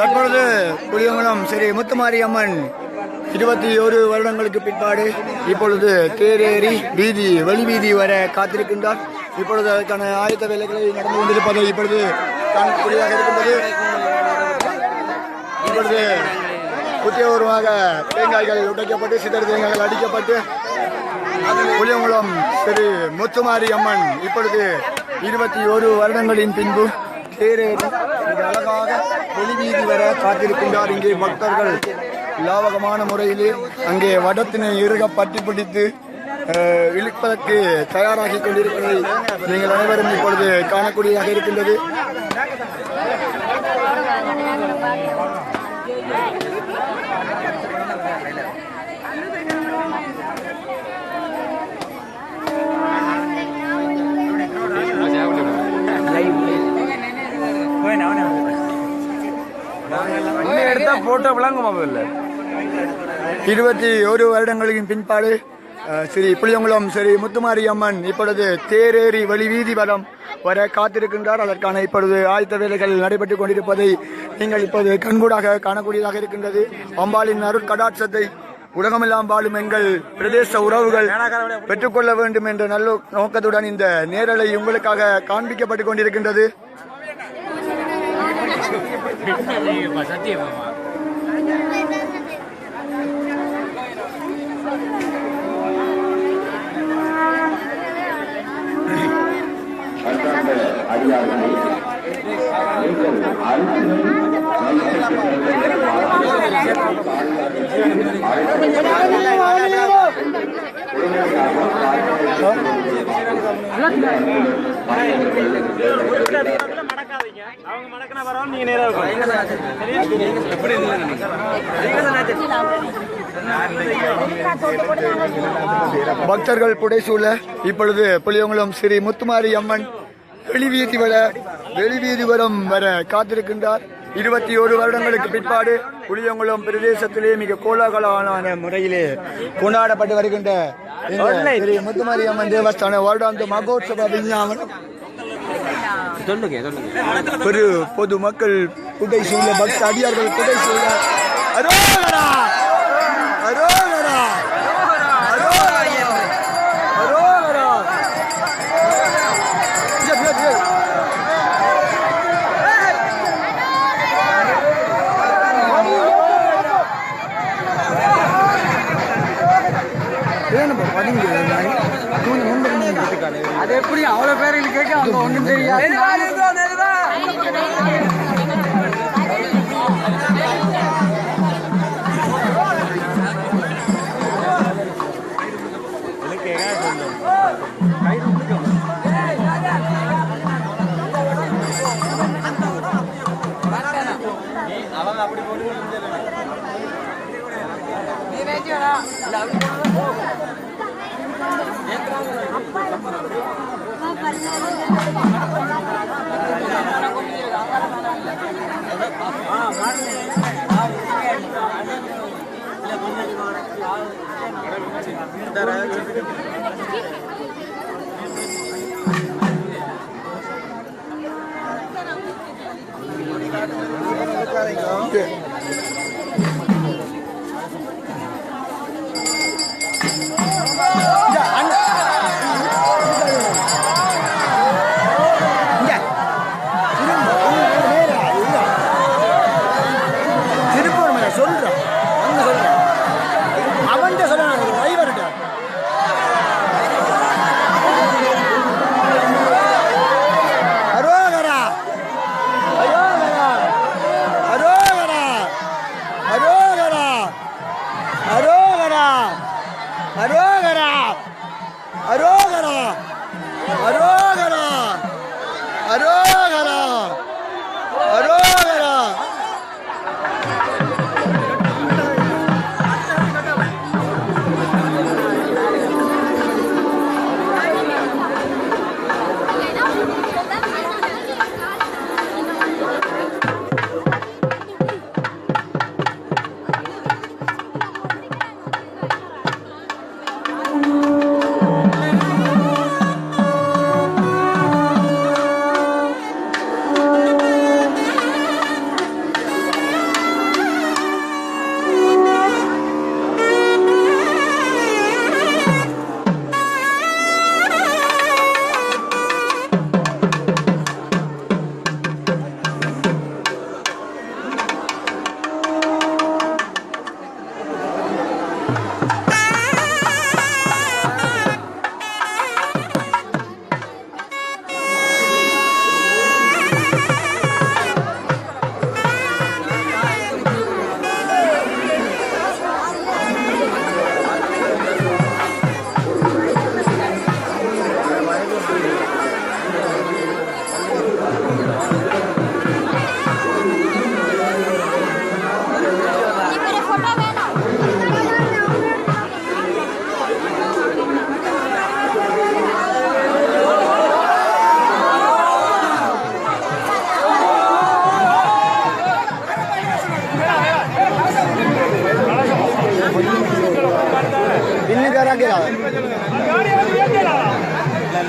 தற்பொழுது புளியங்குளம் ஸ்ரீ முத்துமாரி அம்மன் இருபத்தி ஒரு வருடங்களுக்கு பிற்பாடு இப்பொழுது தேரேறி வீதி வெளி வர காத்திருக்கின்றார். இப்பொழுது அதற்கான ஆயத்த வேலைகளை நடந்து கொண்டிருப்பதை இப்பொழுது காணக்கூடியதாக இருக்கின்றது. இப்பொழுது புத்தியபூர்வமாக தேங்காய்கள் உடைக்கப்பட்டு சிதறு தேங்காய்கள் அடிக்கப்பட்டு புளியங்குளம் ஸ்ரீ முத்துமாரி அம்மன் இப்பொழுது இருபத்தி ஒரு வருடங்களின் பின்பு தேரேறி மிக அழகாக வெளிவீதி வர காத்திருக்கின்றார் இங்கே பக்தர்கள். லாவகமான முறையிலே அங்கே வடத்தினை இறுக பற்றி பிடித்து இழுப்பதற்கு தயாராகி கொண்டிருப்பதை நீங்கள் அனைவரும் இப்பொழுது காணக்கூடியதாக இருக்கின்றது. எடுத்தா போட்டோ விளங்குமா முதல்ல? இருபத்தி ஒரு வருடங்களின் பின்பாடு ஸ்ரீ புளியங்குளம் ஸ்ரீ முத்துமாரி அம்மன் இப்பொழுது தேரேறி வழி வீதி வலம் வர காத்திருக்கின்றார். அதற்கான இப்பொழுது ஆயத்த வேலைகள் நடைபெற்றுக் கொண்டிருப்பதை நீங்கள் இப்போது கண்கூடாக காணக்கூடியதாக இருக்கின்றது. அம்பாளின் அருட்கடாட்சத்தை உலகமெல்லாம் வாழும் எங்கள் பிரதேச உறவுகள் பெற்றுக்கொள்ள வேண்டும் என்ற நல்ல நோக்கத்துடன் இந்த நேரலை உங்களுக்காக காண்பிக்கப்பட்டுக் கொண்டிருக்கின்றது. நீங்கள் அவங்க நீங்க நேரா பக்தர்கள் புடைசூழ இப்பொழுது புளியங்குளம் ஸ்ரீ முத்துமாரி அம்மன் வெளிவீதி வர வெளிவீதி வரம் வர காத்திருக்கின்றார். இருபத்தி ஒரு வருடங்களுக்கு பிற்பாடு புளியங்குளம் பிரதேசத்திலே மிக கோலாகலமான முறையிலே கொண்டாடப்பட்டு வருகின்ற முத்துமாரி அம்மன் தேவஸ்தான வருடாந்த மகோத்சவ விஞ்ஞாபனம். சொல்லுங்க சொல்லுங்க. பெரு பொது மக்கள் புடை சூழ பக்த அடியார்கள் புடை சூழ அரோகரா! அரோகரா! Okay.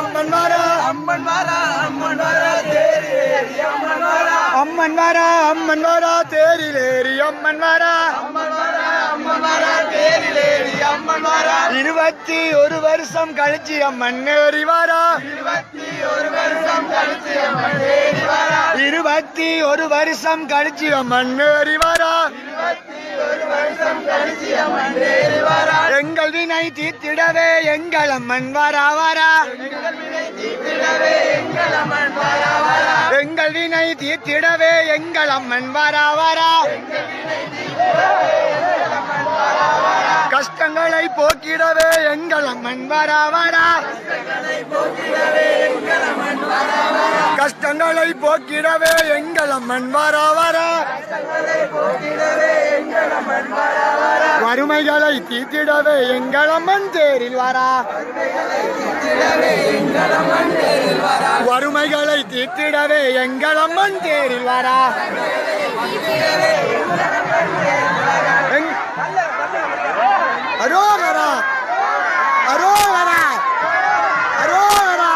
அம்மன் வரா அம்மன் வரா அம்மன் வரா தேரிலேறி அம்மன் வரா. அம்மன் வரா அம்மன் வரா தேரிலேறி அம்மன் வரா. அம்மன் வரா அம்மன் வரா தேரிலேறி அம்மன் வரா. இருபத்தி ஒரு வருஷம் கழிச்சு அம்மன் ஏறி வரா. இருபத்தி ஒரு வருஷம் கழிச்சு அம்மன் ஏறி வரா. இருபத்தி ஒரு வருஷம் கழிச்சு அம்மன் ஏறி வரா. எங்கள் வினை தீர்த்திடவே எங்கள் அம்மன் வரா வரா. எங்கள் வினை தீர்த்திடவே எங்கள் அம்மன் வரா வரா. கஷ்டங்களை போக்கிடவே எங்கள் அம்மன் வரா வரா. கஷ்டங்களை போக்கிடவே எங்கள் அம்மன் வரா வரா. வறுமைகளை தீத்திடவே எங்கள் அம்மன் தேரில் வரா. வறுமைகளை தீத்திடவே எங்கள் அம்மன் தேரில் வரா. அரோகரா அரோகரா அரோகரா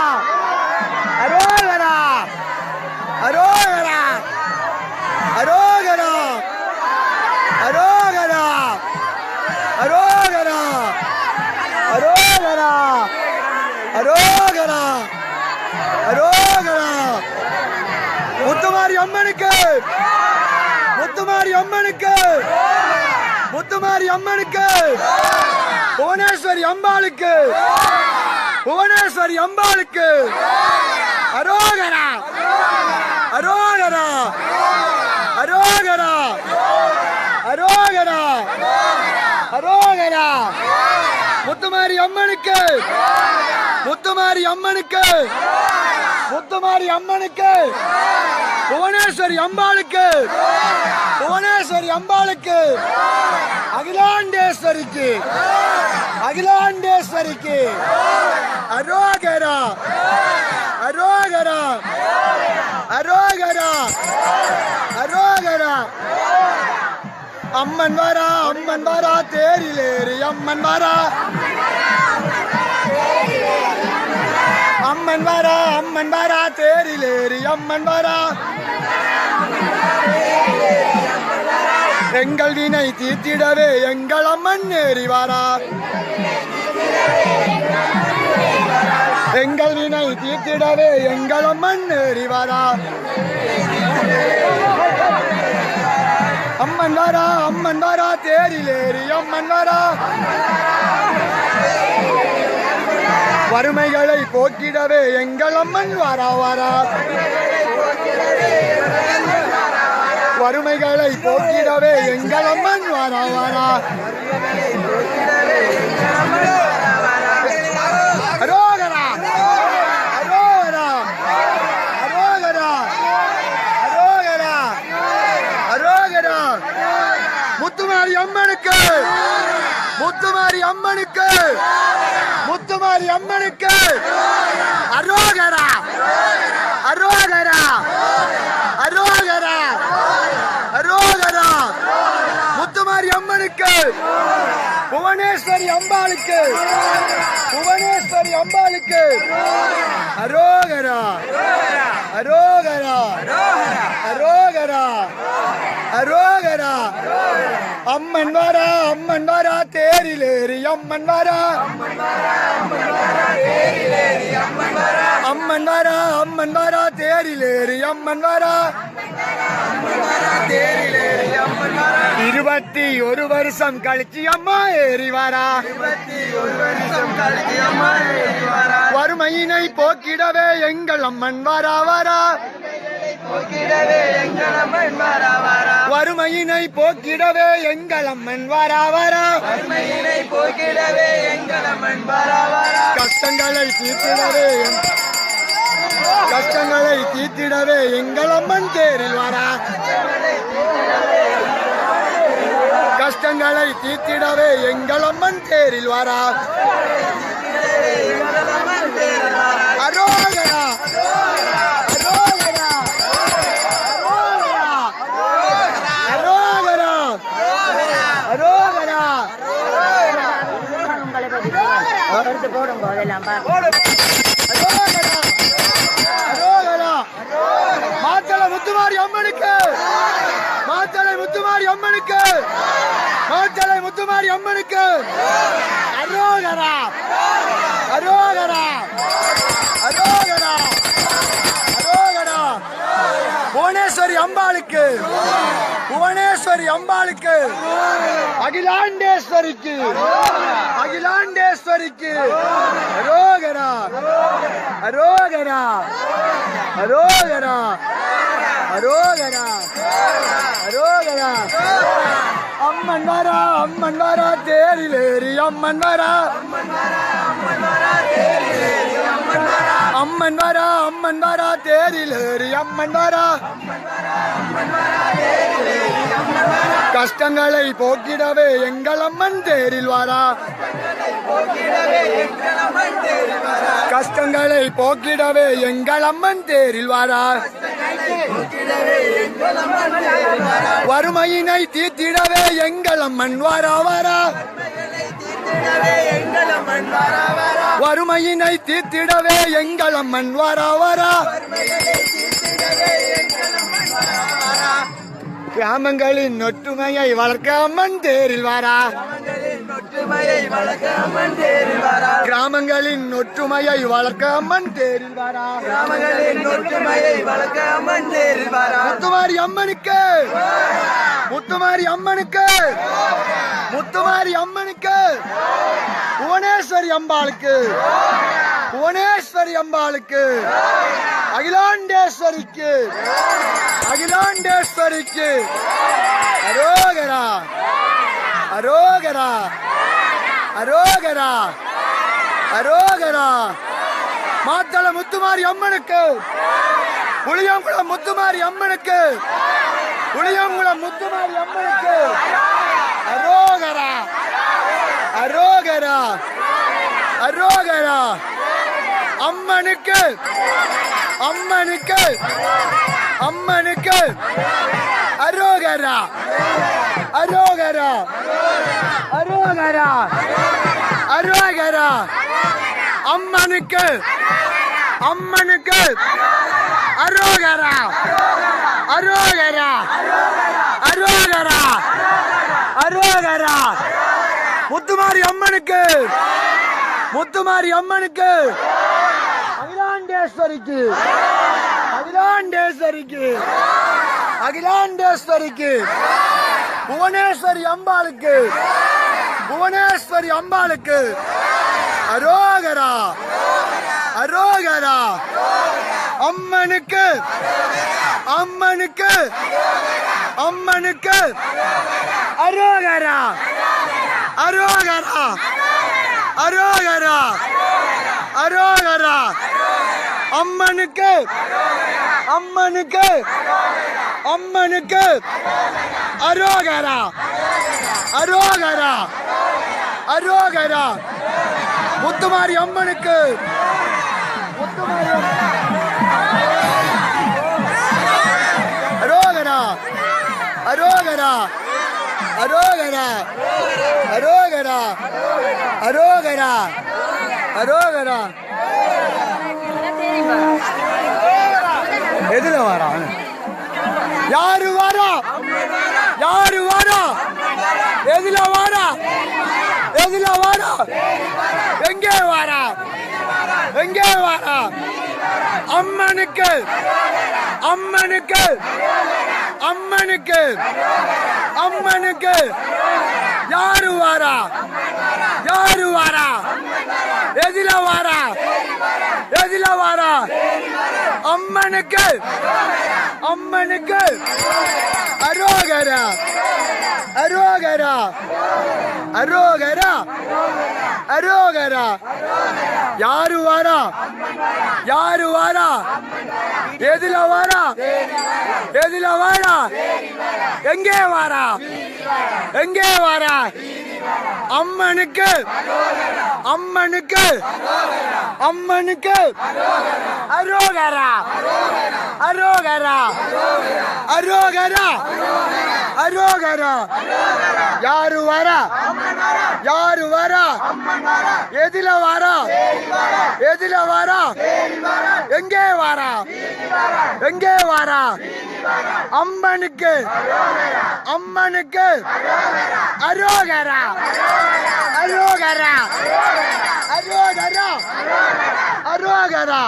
அரோகரா அரோகரா அரோகரா அரோகரா அரோகரா அரோகரா அரோகரா அரோகரா முத்துமாரி அம்மனுக்கு முத்துமாரி அம்மனுக்கு முத்துமாரி அம்மனுக்கு புவனேஸ்வரி அம்பாளுக்கு. புவனேஸ்வரி அம்பாளுக்கு. அரோகரா. அரோகரா. அரோகரா. அரோகரா. அரோகரா. முத்துமாரி அம்மனுக்கு. முத்துமாரி அம்மனுக்கு. முத்துமாரி அம்மனுக்கு. புவனேஸ்வரி அம்பாளுக்கு. புவனேஸ்வரி அம்பாளுக்கு. அகிலாண்டேஸ்வரிக்கு. அகிலாண்டேஸ்வரிக்கு. அரோகரா. அரோகரா. அரோகரா. அரோகரா. அம்மன் வரா அம்மன் வரா தேரிலேறி அம்மன் வரா. அம்மன் வரா அம்மன் வரா தேரிலேறி அம்மன் வரா. எங்கள் வினை தீர்த்திடவே எங்கள் அம்மன் ஏறிவாரா எங்கள் வினை தீர்த்திடவே எங்கள் அம்மன் ஏறிவாரா அம்மன் வாரா அம்மன் வாரா தேரிலேறி அம்மன் வாரா. வறுமைகளை போக்கிடவே எங்கள் அம்மன் வாரா வாரா. வறுமைகளை போக்கிடவே எங்கள் அம்மன் வரா வரா. அரோகரா அரோகரா அரோகரா அரோகரா அரோகரா. முத்துமாரி அம்மனுக்கு முத்துமாரி அம்மனுக்கு முத்துமாரி அம்மனுக்கு. அரோகரா அரோகரா. அரோகரா அரோகரா முத்துமாரி அம்மனுக்கு புவனேஸ்வரி அம்பாளுக்கு. புவனேஸ்வரி அம்பாளுக்கு. அரோகரா. அரோகரா. அரோகரா. அரோகரா. அம்மன் வாரா அம்மன் வரா தேரிலேறி அம்மன் வாரா. அம்மன் வாரா அம்மன் வரா தேரிலேறி அம்மன் வாரா. இருபத்தி ஒரு வருஷம் கழிச்சு அம்மா ஏறி வாரா. வறுமையினை போக்கிடவே எங்கள் அம்மன் வாரா வாரா. வறுமையினை போக்கிடவே எங்கள் அம்மன் வரா வரா. கஷ்டங்களை தீர்த்திடவே கஷ்டங்களை தீர்த்திடவே எங்கள் அம்மன் தேரில் வரா. கஷ்டங்களை தீர்த்திடவே எங்கள் அம்மன் தேரில் வரா. அரோகரா. எடுத்து போடும் போதெல்லாம் பா அரோகரா அரோகரா மாத்தளை முத்துமாரி அம்மனுக்கு! மாத்தளை முத்துமாரி அம்மனுக்கு! மாத்தளை முத்துமாரி அம்மனுக்கு! அரோகரா! அரோகரா! அரோகரா! அரோகரா! புவனேஸ்வரி அம்பாளுக்கு! புவனேஸ்வரி அம்பாளுக்கு. அகிலாண்டேஸ்வரிக்கு. அகிலாண்டேஸ்வரிக்கு. அரோகரா. அரோகரா. அரோகரா. அரோகரா. அரோகரா. அம்மன் வரா அம்மன் வரா தேரிலேறி அம்மன் வரா. அம்மன் வரா அம்மன் வரா தேரிலேறி அம்மன் வரா. கஷ்டங்களை போக்கிடவே எங்கள் அம்மன் தேரில் வாரா. கஷ்டங்களை போக்கிடவே எங்கள் அம்மன் தேரில் வாரா. வறுமையினை தீர்த்திடவே எங்கள் அம்மன் வாரா வாரா. வறுமையினை தீர்த்திடவே எங்கள் அம்மன் வாரா வாரா. கிராமங்களின் ஒற்றுமையை வளர்க்க அம்மன் தேரில் வாரா. கிராமங்களின் ஒற்றுமையை வளர்க்க அம்மன் தேரில் வாரா. முத்துமாரி அம்மனுக்கு. முத்துமாரி அம்மனுக்கு. முத்துமாரி அம்மனுக்கு. புவனேஸ்வரி அம்பாளுக்கு. புவனேஸ்வரி அம்பாளுக்கு. அகிலாண்டேஸ்வரிக்கு. அகிலாண்டேஸ்வரிக்கு. அரோகரா. அரோகரா. அரோகரா. அரோகரா. மாத்தள முத்துமாரி அம்மனுக்கு. புளியங்குளம் முத்துமாரி அம்மனுக்கு. புளியங்குளம் முத்துமாரி அம்மனுக்கு. அரோகரா. அரோகரா. அரோகரா. அம்மனுக்கு. அம்மனுக்கு. அம்மனுக்கு. அரோகரா. அரோகரா. அரோகரா. அரோகரா. அம்மனுக்கு. அம்மனுக்கு. அரோகரா. அரோகரா. அரோகரா. அரோகரா. முத்துமாரி அம்மனுக்கு. முத்துமாரி அம்மனுக்கு. அகிலாண்டேஸ்வரிக்கு அகிலாண்டேஸ்வரிக்கு. அகிலாண்டேஸ்வரிக்கு. புவனேஸ்வரி அம்பாளுக்கு. புவனேஸ்வரி அம்பாளுக்கு. அரோகரா. அரோகரா. அம்மனுக்கு. அம்மனுக்கு. அம்மனுக்கு. அரோகரா. அரோகரா. அரோகரா. அரோகரா. அம்மனுக்கு. அம்மனுக்கு. அம்மனுக்கு. அரோகரா. அரோகரா. அரோகரா. முத்துமாரி அம்மனுக்கு. முத்துமாரி அரோகரா. அரோகரா. அரோகரா. அரோகரா. அரோகரா. அரோகரா. எதுல வரா? யாரு வரா? யாரு வரா? எதுல வாரா? எதுல வாரா? எங்கே வாரா? எங்கே வாரா? அம்மனுக்கு அம்மனுக்கு அம்மனுக்கு அம்மனுக்கு. யாரு வாரா? யாரு வாரா? எதுல வாரா? எதில வாரா அம்மனுக்கு. அம்மனுக்கு. அரோகரா. அரோகரா. அரோகரா. அரோகரா. யாரு வாரா யாரு வாரா எதுல வாரா எதுல வாரா எங்கே வாரா எங்கே வாரா அம்மனுக்கு அம்மனுக்கு அம்மனுக்கு. அரோகரா அரோகரா அரோகரா அரோகரா. யாரு வரா? யாரு வரா? எதில வரா? எதில வரா? எங்கே வரா? எங்கே வரா? அம்மனுக்கு அம்மனுக்கு அரோகரா. அரோகரா. அரோகரா. அரோகரா.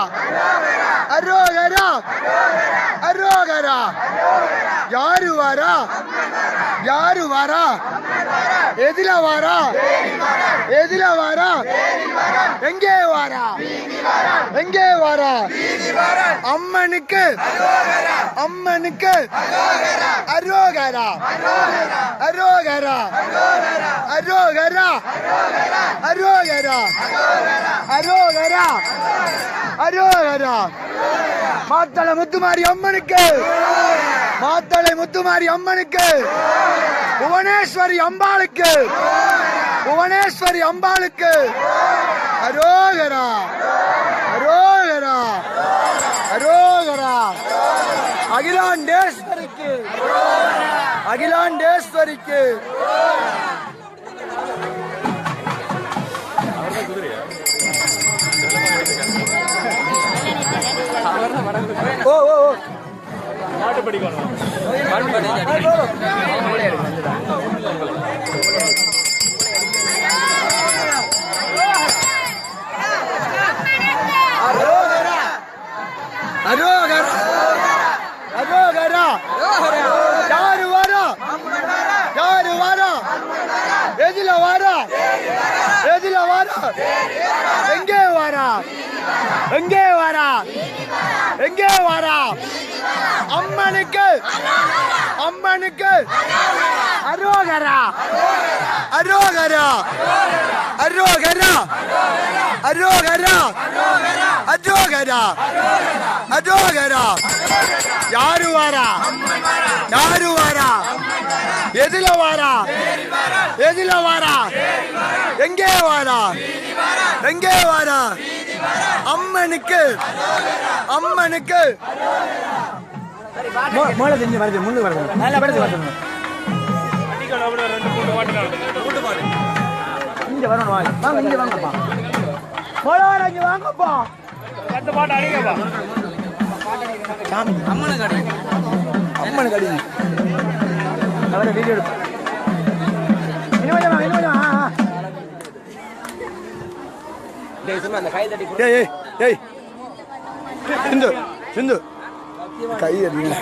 அரோகரா. அரோகரா. யாரு வாரா? யாரு வாரா? எதில வாரா? எதில வாரா? எங்கே வாரா? எங்கே வாரா? அம்மனுக்கு அம்மனுக்கு அரோகரா அரோகரா அரோகரா அரோகரா அரோகரா அரோகரா மாத்தளை முத்துமாரி அம்மனுக்கு மாத்தளை முத்துமாரி அம்மனுக்கு புவனேஸ்வரி அம்பாளுக்கு புவனேஸ்வரி அம்பாளுக்கு அரோகரா அரோகரா அரோகரா அகிலாண்டேஸ்வரிக்கு அகிலாண்டேஸ்வரிக்கு. ஓ ஓ ஓ அரோகரா அரோகரா யாரு வரா யாரு வரா எதுல வரா எதுல வரா எங்கே வாரா எங்கே வாரா எங்கே வாரா அம்மனுக்கு அம்மனுக்கு அரோகரா. அரோகரா. அரோகரா. அரோகரா. அரோகரா. அரோகரா. யாரு வாரா? யாரு வாரா? எதுல வாரா எதுல வாரா எங்கே வாரா எங்கே வாரா அம்மனுக்கு. அம்மனுக்கு. மோளை தெரிஞ்சு வருது வருது நல்ல படத்து வருது இங்க வரணும் வாங்க. வாங்க இங்க வாங்கப்பா. மோளை வர இங்க வாங்கப்பா. அம்மனுக்கு அவரை வீடியோ எடுப்பு இன்னும் கொஞ்சம் வாங்க, இன்னும் கொஞ்சம் ஆ, ஆ. ஏய் ஏய் ஏய். சிந்து சிந்து. கை அடிங்க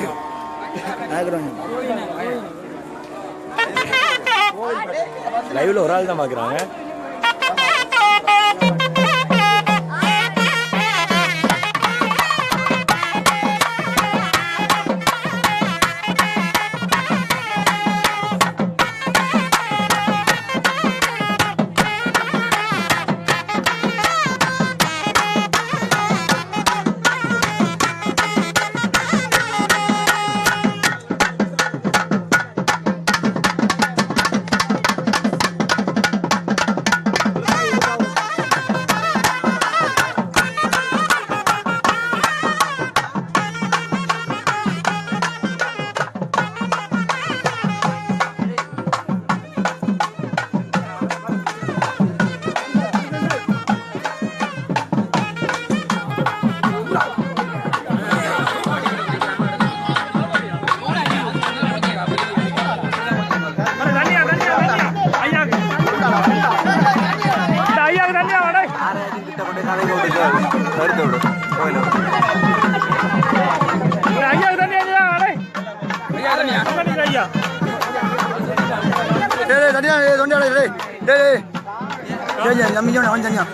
லைவ்ல ஒரு ஆள் தான் பாக்குறாங்க. டேய் தனியா டேய் டேய் டேய் டேய் டேய் டேய் நம்ம ஜோன் அவன் தனியா?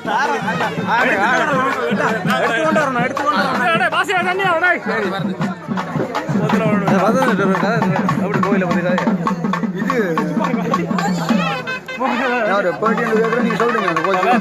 இது யாரு போயிட்டு கேட்குறேன் நீங்க சொல்றீங்க அந்த கோச்சு கமாண்ண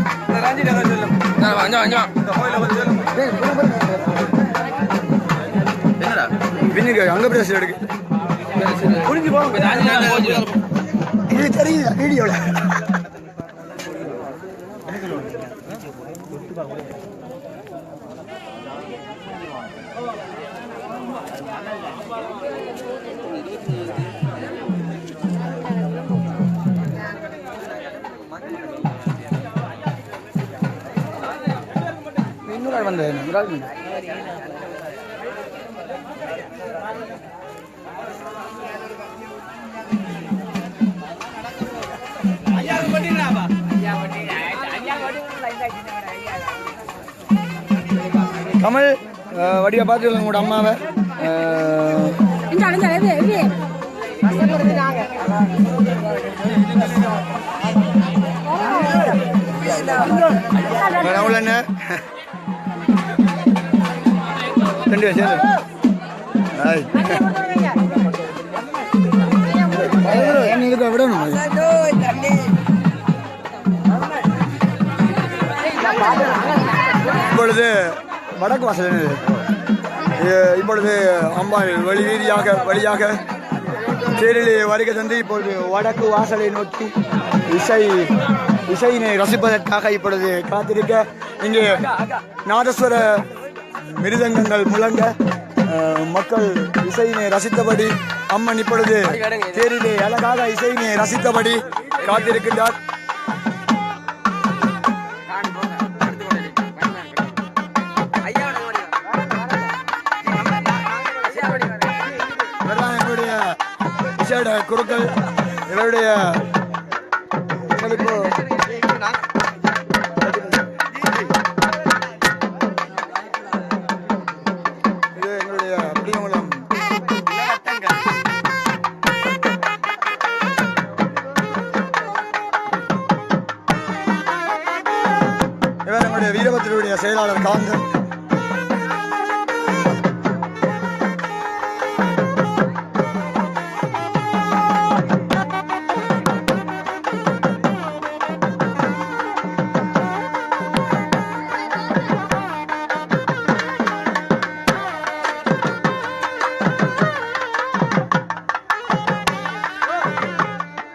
பின்னுக்கு அங்க பிரஸ் எடுக்கு இது தெரியுது வீடியோல இன்னொரு ஆள் வந்தது ஒரு ஆள் வந்தது. கமல் வடிவா பார்த்துக்கலாம் உங்களோட அம்மாவை. ராகுல் அண்ணன் ரெண்டு பேர் சேர்ந்து. விடணும் இப்பொழுது வடக்கு வாசல் இப்பொழுது அம்பாள் வழி வீதியாக வழியாக தேரிலே வருகை தந்து இப்பொழுது வடக்கு வாசலை நோக்கி இசை இசையினை ரசிப்பதற்காக இப்பொழுது காத்திருக்க இங்கே நாதஸ்வர மிருதங்கங்கள் முழங்க மக்கள் இசையினை ரசித்தபடி அம்மன் இப்பொழுது தேரிலே அழகாக இசையினை ரசித்தபடி காத்திருக்கின்றார். குருக்கள் இவருடைய செயலாளர் காந்தன்.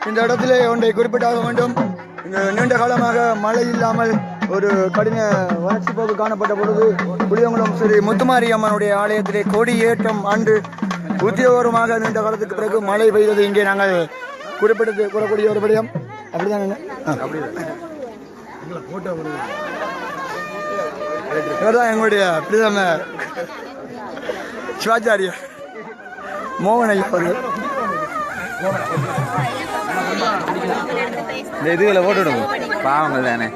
இந்த இடத்திலே ஒன்றை குறிப்பிட்டாக வேண்டும். நீண்ட காலமாக மழை இல்லாமல் ஒரு கடின வளர்ச்சி போக்கு காணப்பட்ட பொழுது புளியங்குளம் ஸ்ரீ முத்துமாரி அம்மனுடைய ஆலயத்திலே கொடியேற்றம் ஆண்டு உத்தியோகமாக நீண்ட காலத்துக்கு பிறகு மழை பெய்தது. இங்கே நாங்கள் குறிப்பிட்டது கூறக்கூடிய ஒரு விடயம். அப்படிதாங்க இவர்தான் எங்களுடைய பிரதம சிவாச்சாரியர் மோகன் ஐயா அவர்கள். இந்த இதுகளை பாவங்கள் தானே.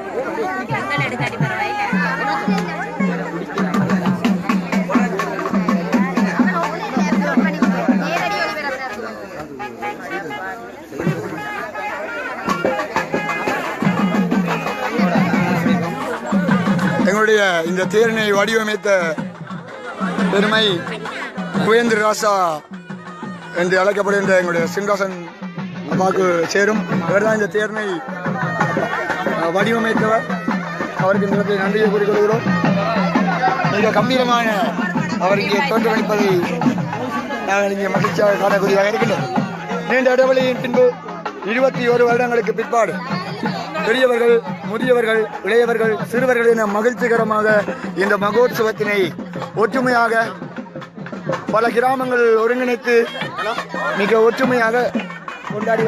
எங்களுடைய இந்த தேரினை வடிவமைத்த பெருமை குவேந்திர ராசா என்று அழைக்கப்படுகின்ற எங்களுடைய சிங்காசன் அம்மாவுக்கு சேரும். இவர்தான் இந்த தேர்னை வடிவமைத்தவர். அவருக்கு இந்த நன்றியை கூறிக்கொள்கிறோம் மிக கம்பீரமான அவர் இங்கே தோற்றமளிப்பதை நாங்கள் இங்கே மகிழ்ச்சியாக காணக்கூடியதாக இருக்கின்றோம். நீண்ட இடைவெளியின் பின்பு இருபத்தி ஒரு வருடங்களுக்கு பிற்பாடு பெரியவர்கள் முதியவர்கள் இளையவர்கள் சிறுவர்கள் என மகிழ்ச்சிகரமாக இந்த மகோத்சவத்தினை ஒற்றுமையாக பல கிராமங்கள் ஒருங்கிணைத்து மிக ஒற்றுமையாக கொண்டாடி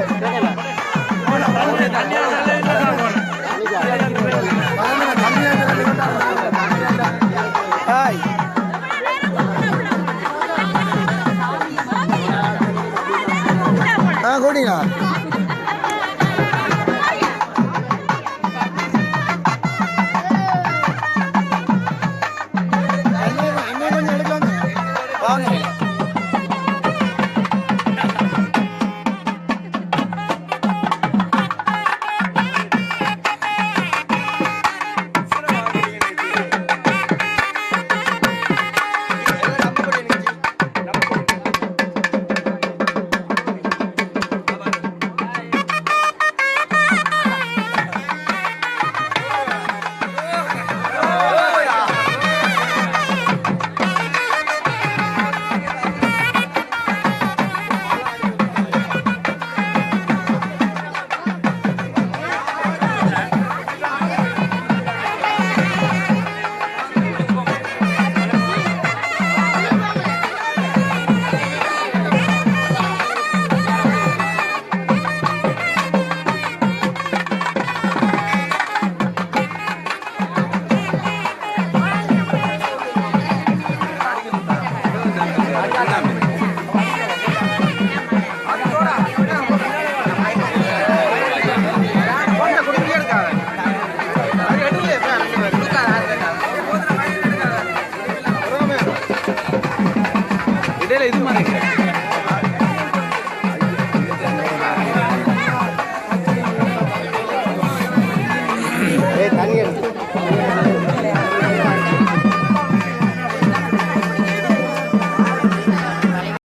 哥的呀。